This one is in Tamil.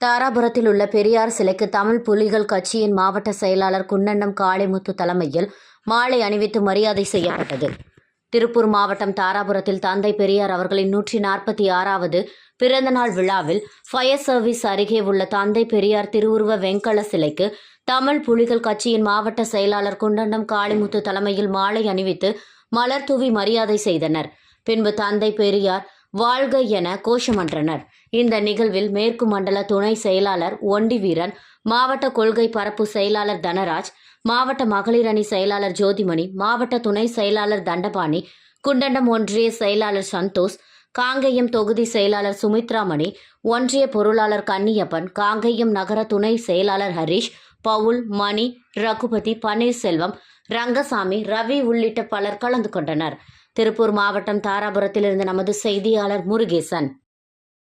தாராபுரத்தில் உள்ள பெரியார் சிலைக்கு தமிழ் புலிகள் கட்சியின் மாவட்ட செயலாளர் குன்னண்ணம் காளிமுத்து தலைமையில் மாலை அணிவித்து மரியாதை செய்யப்பட்டது. திருப்பூர் மாவட்டம் தாராபுரத்தில் தந்தை பெரியார் அவர்களின் நூற்றி நாற்பத்தி ஆறாவது பிறந்தநாள் விழாவில் ஃபயர் சர்வீஸ் அருகே உள்ள தந்தை பெரியார் திருவுருவ வெங்கல சிலைக்கு தமிழ் புலிகள் கட்சியின் மாவட்ட செயலாளர் குண்டண்டம் காளிமுத்து தலைமையில் மாலை அணிவித்து மலர் தூவி மரியாதை செய்தனர். பின்பு தந்தை பெரியார் வாழ்க என கோஷமன்றனர். இந்த நிகழ்வில் மேற்கு மண்டல துணை செயலாளர் ஒண்டி வீரன் மாவட்ட கொள்கை பரப்பு செயலாளர் தனராஜ் மாவட்ட மகளிர் அணி செயலாளர் ஜோதிமணி மாவட்ட துணை செயலாளர் தண்டபாணி குண்டண்டம் ஒன்றிய செயலாளர் சந்தோஷ் காங்கேயம் தொகுதி செயலாளர் சுமித்ராமணி ஒன்றிய பொருளாளர் கன்னியப்பன் காங்கேயம் நகர துணை செயலாளர் ஹரிஷ் பவுல் மணி ரகுபதி பன்னீர்செல்வம் ரங்கசாமி ரவி உள்ளிட்ட பலர் கலந்து கொண்டனர். திருப்பூர் மாவட்டம் தாராபுரத்திலிருந்து நமது செய்தியாளர் முருகேசன்.